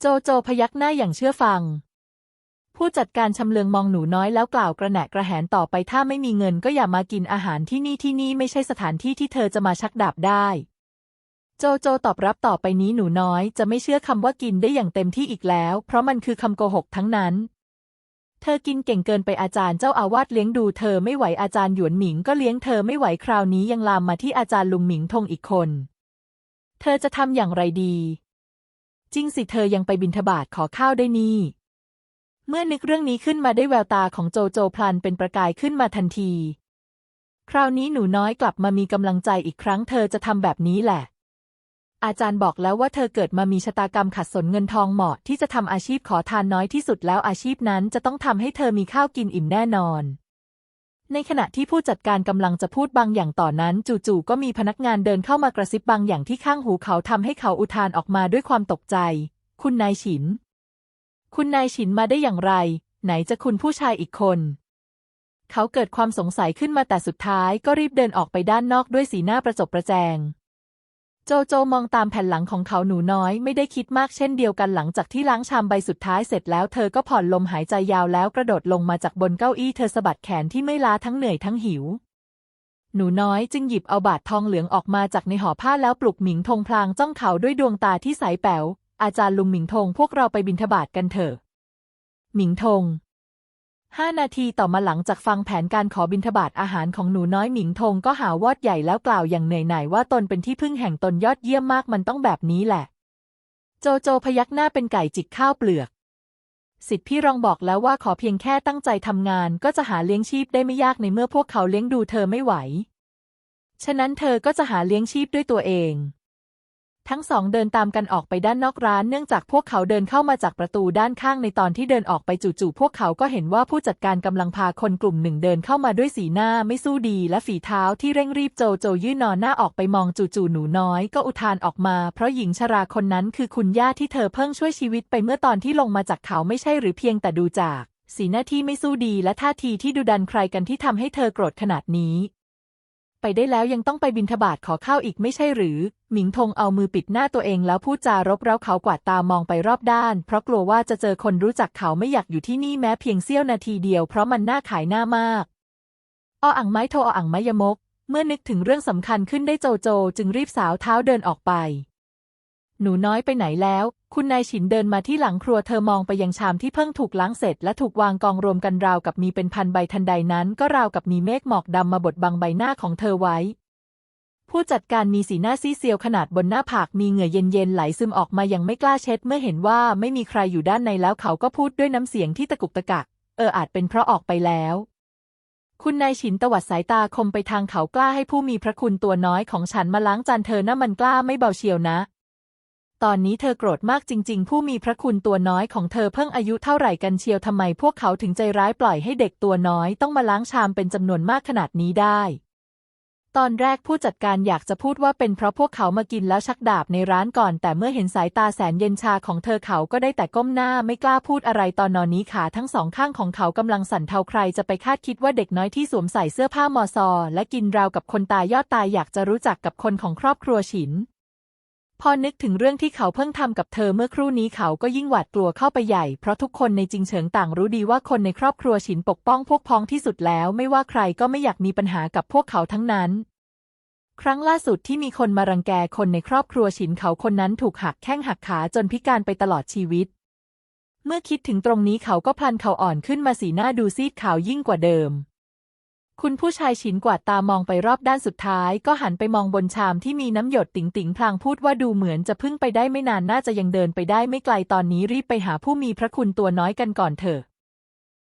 โจโจพยักหน้าอย่างเชื่อฟัง ผู้จัดการชำเลืองมองหนูน้อยแล้วกล่าวกระแหนกระแหนต่อไปถ้าไม่มีเงินก็อย่ามากินอาหารที่นี่ที่นี่ไม่ใช่สถานที่ที่เธอจะมาชักดาบได้ โจโจตอบรับต่อไปนี้หนูน้อยจะไม่เชื่อคำว่ากินได้อย่างเต็มที่อีกแล้ว เพราะมันคือคำโกหกทั้งนั้น เธอกินเก่งเกินไปอาจารย์เจ้าอาวาสเลี้ยงดูเธอไม่ไหวอาจารย์หยวนหมิงก็เลี้ยงเธอไม่ไหวคราวนี้ยังลามมาที่อาจารย์ลุงหมิงทงอีกคน เธอจะทำอย่างไรดี จริงสิเธอยังไปบินทบาทขอข้าวได้นี่ เมื่อนึกเรื่องนี้ขึ้นมาได้แววตาของโจโจพลันเป็นประกายขึ้นมาทันที คราวนี้หนูน้อยกลับมามีกำลังใจอีกครั้งเธอจะทำแบบนี้แหละ อาจารย์บอกแล้วว่าเธอเกิดมามีชะตากรรมขัดสนเงินทองเหมาะที่จะทำอาชีพขอทานน้อยที่สุดแล้วอาชีพนั้นจะต้องทำให้เธอมีข้าวกินอิ่มแน่นอน ในขณะที่ผู้จัดการกำลังจะพูดบางอย่างต่อนนั้น จู่ๆก็มีพนักงานเดินเข้ามากระซิบบางอย่างที่ข้างหูเขาทำให้เขาอุทานออกมาด้วยความตกใจ คุณนายฉิน คุณนายฉินมาได้อย่างไร ไหนจะคุณผู้ชายอีกคน เขาเกิดความสงสัยขึ้นมาแต่สุดท้ายก็รีบเดินออกไปด้านนอกด้วยสีหน้าประจบประแจง โจโจมองตามแผ่นหลังของเขาหนูน้อยไม่ได้คิดมากเช่นเดียวกันหลังจากที่ล้างชามใบสุดท้ายเสร็จแล้วเธอก็ผ่อนลมหายใจยาวแล้วกระโดดลงมาจากบนเก้าอี้เธอสะบัดแขนที่ไม่ล้าทั้งเหนื่อยทั้งหิว หนูน้อยจึงหยิบเอาบาททองเหลืองออกมาจากในห่อผ้าแล้วปลุกหมิงทงพลางจ้องเขาด้วยดวงตาที่ใสแป๋วอาจารย์ลุงหมิงทงพวกเราไปบิณฑบาตกันเถอะหมิงทง ห้านาทีต่อมาหลังจากฟังแผนการขอบิณฑบาตอาหารของหนูน้อยหมิงทงก็หาวอดใหญ่แล้วกล่าวอย่างเหนื่อยหน่ายว่าตนเป็นที่พึ่งแห่งตนยอดเยี่ยมมากมันต้องแบบนี้แหละ โจโจพยักหน้าเป็นไก่จิกข้าวเปลือก สิทธิพี่รองบอกแล้วว่าขอเพียงแค่ตั้งใจทำงาน ก็จะหาเลี้ยงชีพได้ไม่ยากในเมื่อพวกเขาเลี้ยงดูเธอไม่ไหว ฉะนั้นเธอก็จะหาเลี้ยงชีพด้วยตัวเอง ทั้งสองเดินตามกันออกไปด้านนอกร้านเนื่องจากพวกเขาเดินเข้ามาจากประตูด้านข้างในตอนที่เดินออกไปจู่ๆพวกเขาก็เห็นว่าผู้จัดการกำลังพาคนกลุ่มหนึ่งเดินเข้ามาด้วยสีหน้าไม่สู้ดีและฝีเท้าที่เร่งรีบโจโจยื่นนอนหน้าออกไปมองจู่ๆหนูน้อยก็อุทานออกมา เพราะหญิงชราคนนั้นคือคุณย่าที่เธอเพิ่งช่วยชีวิตไปเมื่อตอนที่ลงมาจากเขาไม่ใช่หรือเพียงแต่ดูจากสีหน้าที่ไม่สู้ดีและท่าทีที่ดุดันใครกันที่ทำให้เธอโกรธขนาดนี้ ไปได้แล้วยังต้องไปบินทบาทขอข้าวอีกไม่ใช่หรือ หมิงทงเอามือปิดหน้าตัวเองแล้วพูดจารบเร้าเขากวาดตามองไปรอบด้าน เพราะกลัวว่าจะเจอคนรู้จักเขาไม่อยากอยู่ที่นี่แม้เพียงเสี้ยวนาทีเดียวเพราะมันน่าขายหน้ามากออ่างไม้โทออ่างไม้ยมก เมื่อนึกถึงเรื่องสำคัญขึ้นได้โจโจ จึงรีบสาวเท้าเดินออกไป หนูน้อยไปไหนแล้ว คุณนายฉินเดินมาที่หลังครัวเธอมองไปยังชามที่เพิ่งถูกล้างเสร็จและถูกวางกองรวมกันราวกับมีเป็นพันใบทันใดนั้นก็ราวกับมีเมฆหมอกดำมาบดบังใบหน้าของเธอไว้ ผู้จัดการมีสีหน้าซีเซียวขนาดบนหน้าผากมีเหงื่อเย็นๆไหลซึมออกมายังไม่กล้าเช็ด เมื่อเห็นว่าไม่มีใครอยู่ด้านในแล้วเขาก็พูดด้วยน้ำเสียงที่ตะกุกตะกัก เอออาจเป็นเพราะออกไปแล้วคุณนายฉินตวัดสายตาคมไปทางเขากล้าให้ผู้มีพระคุณตัวน้อยของฉันมาล้างจานเธอน่ะมันกล้าไม่เบาเชียวนะ ตอนนี้เธอโกรธมากจริง ๆ ผู้มีพระคุณตัวน้อยของเธอเพิ่งอายุเท่าไหร่กันเชียวทำไมพวกเขาถึงใจร้ายปล่อยให้เด็กตัวน้อยต้องมาล้างชามเป็นจำนวนมากขนาดนี้ได้ ตอนแรกผู้จัดการอยากจะพูดว่าเป็นเพราะพวกเขามากินแล้วชักดาบในร้านก่อน แต่เมื่อเห็นสายตาแสนเย็นชาของเธอเขาก็ได้แต่ก้มหน้าไม่กล้าพูดอะไรตอนนอนนี้ขาทั้งสองข้างของเขากำลังสั่นเทาใครจะไปคาดคิดว่าเด็กน้อยที่สวมใส่เสื้อผ้ามอซอ และกินราวกับคนตายยอดตายอยากจะรู้จักกับคนของครอบครัวฉิน พอนึกถึงเรื่องที่เขาเพิ่งทำกับเธอเมื่อครู่นี้เขาก็ยิ่งหวาดกลัวเข้าไปใหญ่ เพราะทุกคนในจิงเฉิงต่างรู้ดีว่าคนในครอบครัวฉินปกป้องพวกพ้องที่สุดแล้ว ไม่ว่าใครก็ไม่อยากมีปัญหากับพวกเขาทั้งนั้น ครั้งล่าสุดที่มีคนมารังแกคนในครอบครัวฉินเขาคนนั้นถูกหักแข้งหักขาจนพิการไปตลอดชีวิต เมื่อคิดถึงตรงนี้เขาก็พลันเขาอ่อนขึ้นมาสีหน้าดูซีดขาวยิ่งกว่าเดิม คุณผู้ชายฉินกวาดตามองไปรอบด้านสุดท้าย ก็หันไปมองบนชามที่มีน้ำหยดติ๋งติ๋งพลางพูดว่าดูเหมือนจะพึ่งไปได้ไม่นานน่าจะยังเดินไปได้ไม่ไกลตอนนี้รีบไปหาผู้มีพระคุณตัวน้อยกันก่อนเถอะ